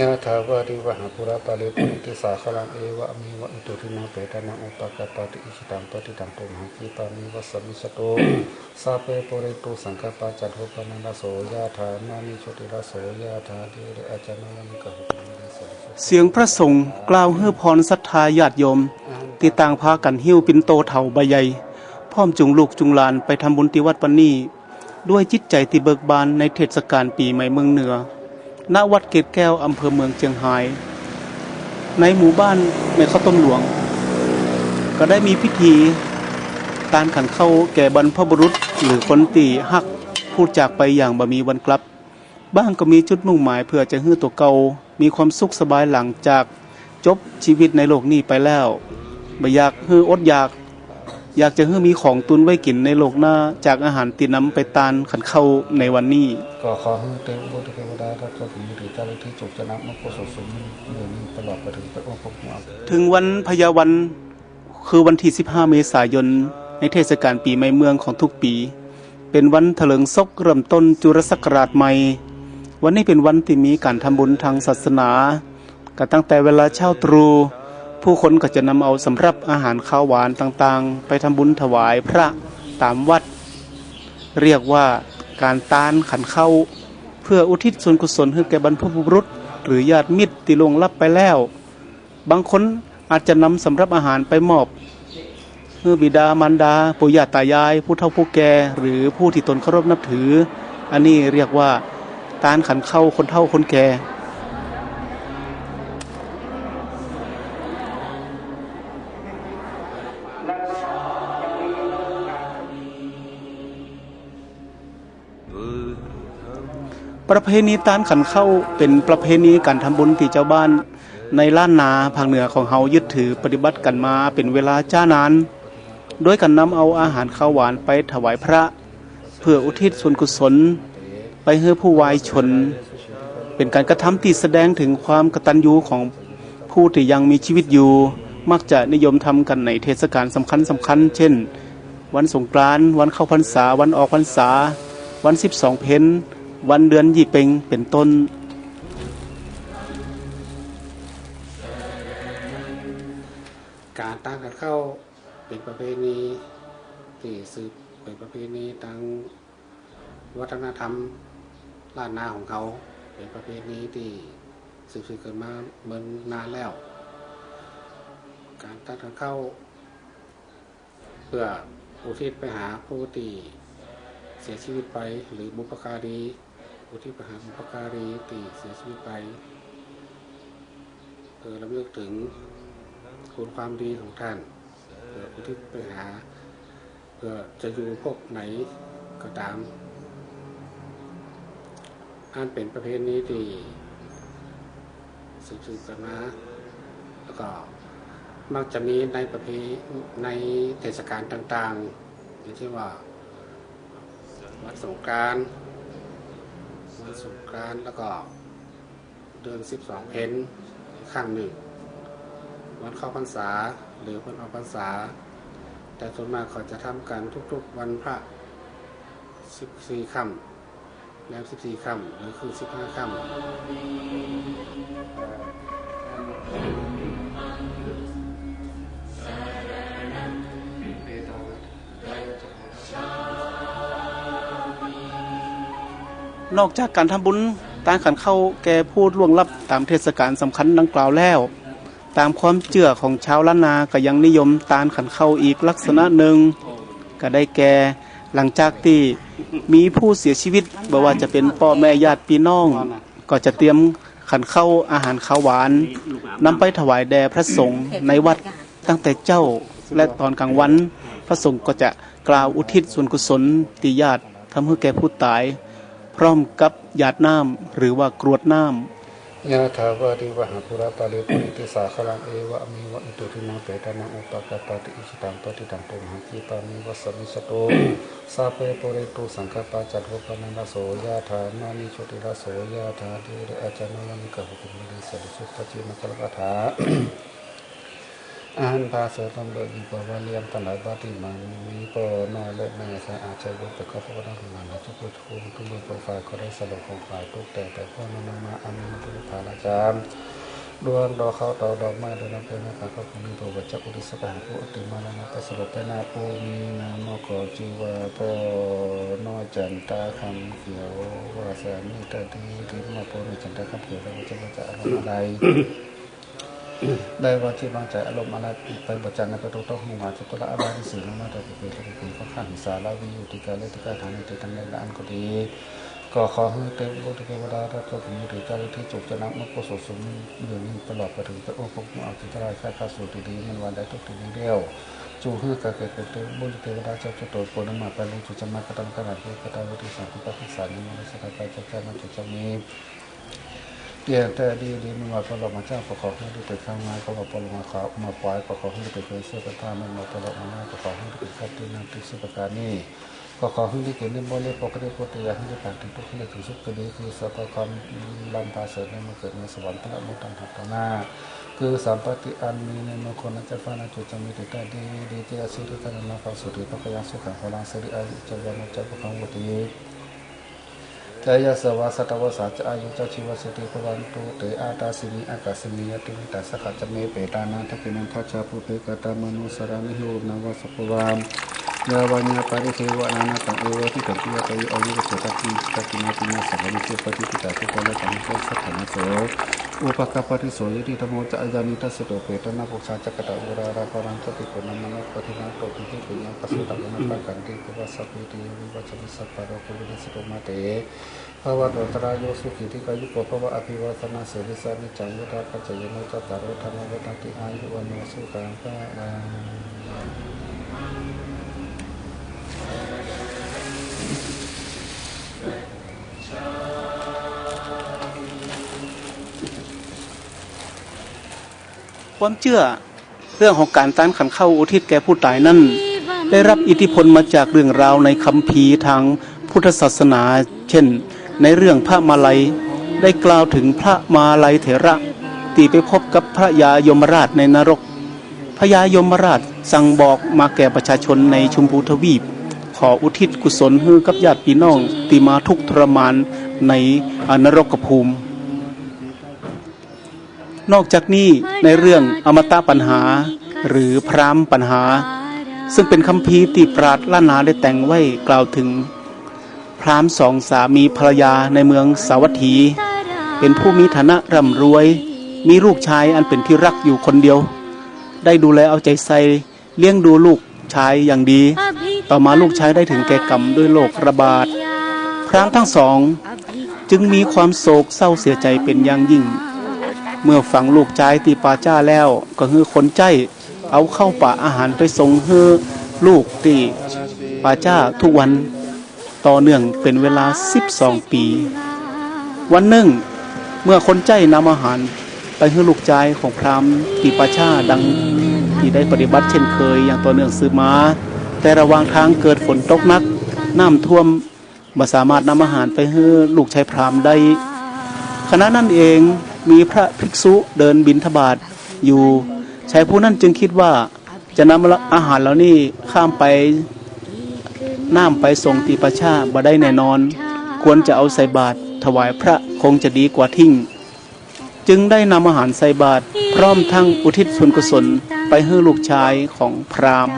ยะถาวาริวหาปุระปาริปุริติสาคลังเอวะมีวะอิตุทินังเปตานังอุปกาปติอิชิตังปฏิตังตุมหังคีปามิวัสมิสโตสาเปโปเรตุสังคปาจัตโทปนันโสยะถานามิชติระโสยะถาเดเรอาจารย์นิกะหุติเสียงพระสงฆ์กล่าวเฮือพรศรัทธาญาติโยมที่ต่างพากันหิ้วปินโตเถาใบใหญ่พร้อมจุงลูกจุงลานไปทำบุญที่วัดปันนี้ด้วยจิตใจที่เบิกบานในเทศกาลปีใหม่เมืองเหนือ ณวัดเกตแก้วอำเภอเมืองเชียงราย ในหมู่บ้านแม่ข้าวต้มหลวง ก็ได้มีพิธีการขันเข้าแก่บรรพบุรุษ หรือคนตีหักพูดจากไปอย่างบ่มีวันกลับ บ้างก็มีจุดมุ่งหมายเพื่อจะให้ตัวเก่ามีความสุขสบายหลังจากจบชีวิตในโลกนี้ไปแล้วบ่อยากให้อดอยาก อยากจะให้มีของตุนไว้กินในโลกหน้า จากอาหารตีน้ำไปตานขันเข้าในวันนี้ ก็ขอให้เทวบุตรเทวดาและพระสงฆ์หรือเจ้าหน้าที่จุกจะนับมโคสสมเมืองนี้ตลอดไปถึงพระองค์พระผู้ถึงวันพยาวันคือวันที่ 15 เมษายน ในเทศกาลปีใหม่เมืองของทุกปี เป็นวันเถลิงศกเริ่มต้นจุรศักราชใหม่ วันนี้เป็นวันที่มีการทำบุญทางศาสนาก็ตั้งแต่เวลาเช้าตรู่ ผู้คนก็จะนำเอาสำหรับอาหารข้าวหวานต่างๆ ไปทำบุญถวายพระตามวัด เรียกว่าการตานขันเข้า เพื่ออุทิศส่วนกุศลให้แก่บรรพบุรุษ หรือญาติมิตรที่ลงลับไปแล้ว บางคนอาจจะนำสำรับอาหารไปมอบเมื่อบิดามารดาปู่ย่าตายาย ผู้เฒ่าผู้แก่หรือผู้ที่ตนเคารพนับถือ อันนี้เรียกว่าตานขันเข้าคนเฒ่าคนแก่ ประเพณีตานขันเข้าเป็นประเพณีการทำบุญที่เจ้าบ้านในล้านนาภาคเหนือของเฮายึดถือปฏิบัติกันมาเป็นเวลาจ้านานโดยการนำเอาอาหารข้าวหวานไปถวายพระ เพื่ออุทิศส่วนกุศล ไปให้ผู้วายชน เป็นการกระทำที่แสดงถึงความกตัญญูของผู้ที่ยังมีชีวิตอยู่ มักจะนิยมทำกันในเทศกาลสำคัญสำคัญ เช่น วันสงกรานต์วันเข้าพรรษา วันออกพรรษา วันสิบสองเพน วันเดือนยี่เป็งเป็นต้น การตั้งกันเข้าเป็นประเพณีที่สืบเป็นประเพณีทางวัฒนธรรมล้านนาของเขา เป็นประเพณีที่สืบสืบกันมาเมือนนานแล้ว การตั้งกันเข้า เพื่ออุทิศไปหาผู้ที่เสียชีวิตไปหรือบุพการี อุทิศไปหารบุพการีที่เสียชีวิตไปเพื่อระลึกถึงคุณความดีของท่านเพื่ออุทิศไปหาเพื่อจะอยู่พวกไหนก็ตามอันเป็นประเพณีที่สืบสืบกันมาแล้วก็มักจะมีในประเพณีในเทศกาลต่างๆอย่างเช่นว่าวันสงกราร วันสงกรารแล้วก็เดือนสิบสองเพนข้างหนึ่ง วันเข้าพรรษาหรือวันออกพรรษา แต่ส่วนมากเขาจะทำกันทุกๆวันพระสิบสี่ค่ำแล้วสิบสี่ค่ำหรือคือสิบห้าค่ำ นอกจากการทำบุญตามขันเข้าแก่ผู้ล่วงลับตามเทศกาลสำคัญดังกล่าวแล้ว ตามความเชื่อของชาวล้านนาก็ยังนิยมตานขันเข้าอีกลักษณะหนึ่ง ก็ได้แก่หลังจากที่มีผู้เสียชีวิตบ่ว่าจะเป็นพ่อแม่ญาติพี่น้อง ก็จะเตรียมขันเข้าอาหารข้าวหวานนำไปถวายแด่พระสงฆ์ในวัดตั้งแต่เจ้าและตอนกลางวัน พระสงฆ์ก็จะกล่าวอุทิศส่วนกุศลติญาติทำให้แก่ผู้ตาย ร้อมกับหยาดน้ำหรือว่ากรวดน้ำยะถาวาริวหาปุระปาริปุริติสาคลังเอวะมีวะอิตุทินังเปตานังอุปกาปติอิชิตังปฏิตังตุมหังคีปามิวัสมิสโตสาเปโปเรตุสังคปาจัตโทปนันโสยะถานานิโชติระโสยะถาเดเรอาจารย์นิกะหุปมิเสริสุปจิมะกลกถา อาหารภาษาตำเบิกอีกว่าเรียมตลาดบาทีมันมีปอน้อยเล็กแม่สะอาดใจบุญแต่ก็พระนักงานทุกผู้ทุกทุกมือของฝ่ายก็ได้สลบของฝ่ายทุกแต่แต่พ่อนำมาอามินทุกฐานอาจารย์ดวงดอกเขาดอกดอกไม้ดอกน้ำเป็นนะครับก็คงมีตัวบัจจุบันสกองผู้ติมาแล้วนะแต่สลบไปหน้าผู้มีนามขอจีวาปอนอจันตาคำเขียวว่าสามีตาดีดีมาปนจันตาคำเขียวแล้วจะมาจะอะไร ได้ว่าที่บางใจอารมณ์อะไรไปบจันในประตูต้องหัวจุกข์ละอาบายสื่อมาแต่เป็นเป็นเป็ข้อขันสาลาวิยุติกาเลติกาทางในติทันในละอันก็ดีก็ขอให้เต็มบุตรเทวดาถ้าตัวผมถือการที่จุกจะนับมันก็สดสมเดือนนี้ตลอดไปถึงแต่โอ้พวกมันเอาที่ทลายแค่ข้าสู่ดีมันวันได้ทุกทีเดียวจูเฮือกเกิดเป็นเต็มบุตรเทวดาเจ้าจะโตปนมาไปลงจุดจะมากระทำขนาดนี้กระทำวิธีสังฆปัสสานิมันสกัดไปจะแค่มันจุดจะมี เกี่ยแต่ดีดีมันมาพอเรามาเจ้าก็ขอให้ด้ไปข้างมาก็มาปลมาขอมาปล่อยก็ขอให้ด้ไปเคยเสื้อกระทามันมาตลมาหน้าก็ขอให้ด้ไปคัดที่นั่งที่สุประการนี้ก็ขอให้ด้เกิดเรื่องบ่เล็กปกติปกติให้ได้ผ่านถึงทุกข์ได้ถึงสุขก็ดีคือสัพพความลำพาเสด็จมาเกิดในสวรรค์พระมุตังหัตถนา คือสัมปติอันมีในมงคลนั้นจะฟ้านาจุจะมีแต่ดีดีที่อาศัยที่ท่านนำเข้าสู่ที่พระพยาสุขังพลังสิริอายุจะยังจะพระคังวุติ จายาสวาสตวสาจะอายุเจ้าชีวสติภวันตุเตอาตาสินีอากาศนียติวิตาสขจเมเปตานาทักินันทัชชาภูเปกตามนุสรานิหิวนาวัสปวามยาวัญญาปาริเทวะนานาตังเอวะที่ตังกิยาตยุอายุเสตักิตักินาตินาสังวิเศปฏิปิตาทุกตมันุสยติธรานิทัสโตเปตนาภุชาจักตะอุราราภรังสติปุณณม นะปฏินาโตปิหิปุญญปัสสตะนะปะกันติภวสัพพิติวิวัชมิสัพพะโรโควินิสโตมาเตภาวะตตรายโยสุขิติกายุโกภวะอภิวาส ความเชื่อเรื่องของการต้านขันเข้าอุทิศแก่ผู้ตายนั้นได้รับอิทธิพลมาจากเรื่องราวในคัมภีร์ทางพุทธศาสนา เช่น ในเรื่องพระมาลัยได้กล่าวถึงพระมาลัยเถระที่ไปพบกับพระยายมราชในนรก พระยายมราชสั่งบอกมาแก่ประชาชนในชุมพูทวีป ขออุทิศกุศลให้กับญาติพี่น้องที่มาทุกข์ทรมานในนรกภูมิ นอกจากนี้ในเรื่องอมตะปัญหา หรือพรามปัญหา ซึ่งเป็นคำพีร์ที่ปราดล้านนาได้แต่งไว้กล่าวถึง พรามสองสามีภรรยาในเมืองสาวัตถี เป็นผู้มีฐานะร่ำรวย มีลูกชายอันเป็นที่รักอยู่คนเดียว ได้ดูแลเอาใจใส่เลี้ยงดูลูกชายอย่างดี ต่อมาลูกชายได้ถึงแก่กรรมด้วยโรคระบาดพรามทั้งสอง จึงมีความโศกเศร้าเสียใจเป็นอย่างยิ่ง เมื่อฝังลูกชายตีปาจ้าแล้ว ก็คือคนใจเอาเข้าป่าอาหารไปส่งเฮือลูกตีปาจ้าทุกวันต่อเนื่องเป็นเวลา 12 ปี วันหนึ่ง เมื่อคนใจนำอาหารไปให้ลูกชายของพรามตีป่าชาดังที่ได้ปฏิบัติเช่นเคยอย่างต่อเนื่องสืบมา แต่ระว่างทางเกิดฝนตกหนัก น้ำท่วมบ่สามารถนำอาหารไปให้ลูกชายพรามได้ขณะนั้นเอง มีพระภิกษุเดินบินทบาทอยู่ชายผู้นั้นจึงคิดว่าจะนำอาหารเหล่านี้ข้ามไปน้ำไปส่งตีประชาบ่ได้แน่นอน ควรจะเอาใส่บาตรถวายพระคงจะดีกว่าทิ้ง จึงได้นำอาหารใส่บาตรพร้อมทั้งอุทิศส่วนกุศลไปให้ลูกชายของพราหมณ์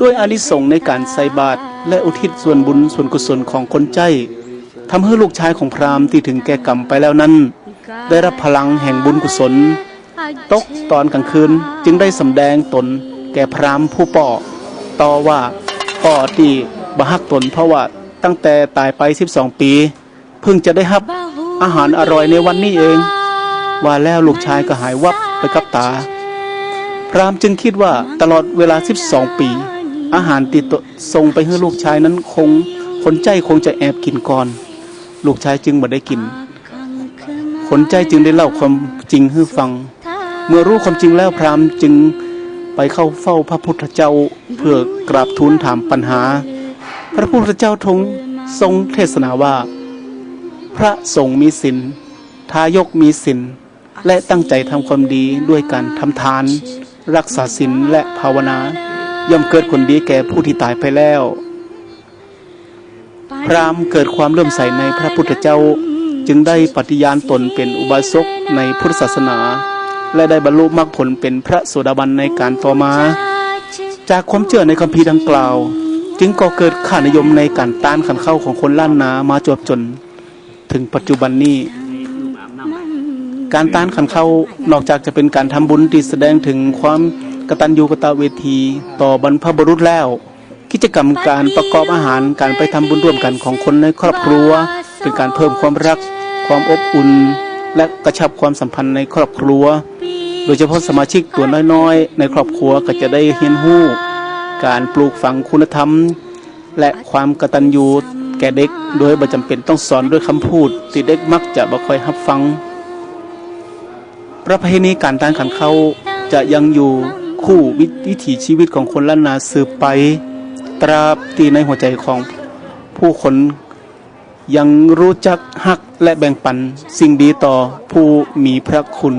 ด้วยอานิสงส์ในการใส่บาตรและอุทิศส่วนบุญส่วนกุศลของคนใจ ทำให้ลูกชายของพราหมณ์ที่ถึงแก่กรรมไปแล้วนั้น ได้รับพลังแห่งบุญกุศล ตกตอนกลางคืนจึงได้สำแดงตนแก่พราหมณ์ผู้ป่อต่อว่าป่อที่บฮักตนเพราะว่าตั้งแต่ตายไป 12 ปี เพิ่งจะได้รับอาหารอร่อยในวันนี้เอง ว่าแล้วลูกชายก็หายวับไปกับตา พราหมณ์จึงคิดว่าตลอดเวลา 12 ปี อาหารติดตัวส่งไปให้ลูกชายนั้นคงคนใจคงจะแอบกินก่อน ลูกชายจึงไม่ได้กินคนใจจึงได้เล่าความจริงให้ฟัง เมื่อรู้ความจริงแล้วพราหมณ์จึงไปเข้าเฝ้าพระพุทธเจ้าเพื่อกราบทูลถามปัญหา พระพุทธเจ้าทรงทรงเทศนาว่า พระสงฆ์มีศีลทายกมีศีลและตั้งใจทำความดีด้วยการทำทาน รักษาศีลและภาวนา ย่อมเกิดผลดีแก่ผู้ที่ตายไปแล้ว พราหมณ์เกิดความเลื่อมใสในพระพุทธเจ้า จึงได้ปฏิญาณตนเป็นอุบาสกในพุทธศาสนา และได้บรรลุมรรคผลเป็นพระโสดาบันในการต่อมา จากความเชื่อในคัมภีร์ดังกล่าว จึงก่อเกิดค่านิยมในการต้านขันเข้าของคนล้านนามาจวบจน ถึงปัจจุบันนี้ การต้านขันเข้านอกจากจะเป็นการทำบุญที่แสดงถึงความกตัญญูกตเวทีต่อบรรพบุรุษแล้ว กิจกรรมการประกอบอาหารการไปทำบุญร่วมกันของคนในครอบครัว เป็นการเพิ่มความรัก ความอบอุ่น และกระชับความสัมพันธ์ในครอบครัว โดยเฉพาะสมาชิกตัวน้อยๆ ในครอบครัวก็จะได้เรียนรู้การปลูกฝังคุณธรรม และความกตัญญูแก่เด็กโดยบ่จำเป็นต้องสอนด้วยคำพูดที่เด็กมักจะบ่ค่อยรับฟัง ประเพณีการตานขันเขาจะยังอยู่คู่วิถีชีวิตของคนล้านนาสืบไป ตราบที่ในหัวใจของผู้คนยังรู้จักฮักและแบ่งปันสิ่งดีต่อผู้มีพระคุณ